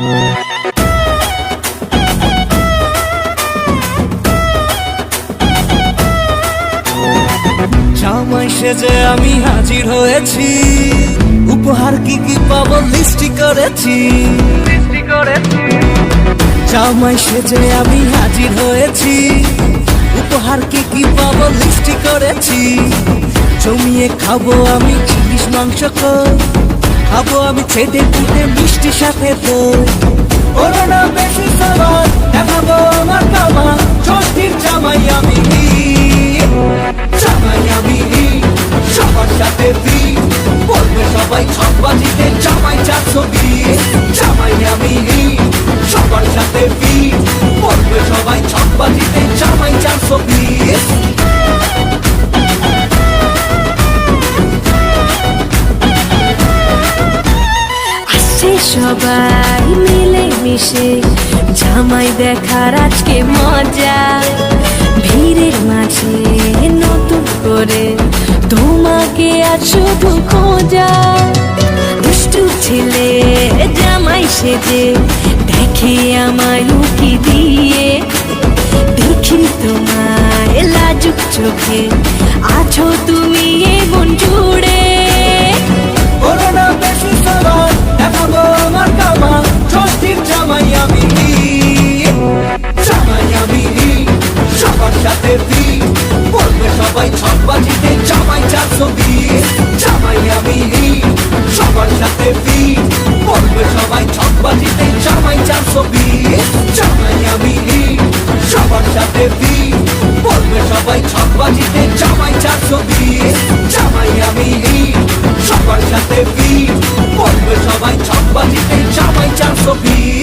জামাই সেজে আমি হাজির হয়েছি। উপহার কি কি পাবো লিস্টি করেছি। জামাই সেজে আমি হাজির হয়েছি। উপহার কি কি পাবো লিস্টি করেছি। জমিয়ে খাব আমি চিলিশ মাংস খাব আমি ছেটে পুটে মিষ্টি সাথে তো ওরা বেশি সবার দেখাবো আমার কামা ষষ্ঠীর জামাই আমি জামাই আমি সবার সাথে ফ্রি বলবে সবাই ছক বাজিতে জামাই চারশো বিশ জামাই আমি সবার সাথে ফ্রি বলবে সবাই জামাই সবাই মিলে মিশে জামাই দেখার আজকে মজা। ভিড়ের মাঝে নতুন করে তোমাকে আজ শুধু খোঁজা। দুষ্টু ছেলে, জামাই সেজে দেখে আমায় উকি দিয়ে। দেখি তোমায় লাজুক চোখে, আছো তুমি এ মন ছবি জামাই আমি হিট সবার সাথে ফিট পড়বে সবাই ছপ্পাজিতে জামাই চারশো ফিট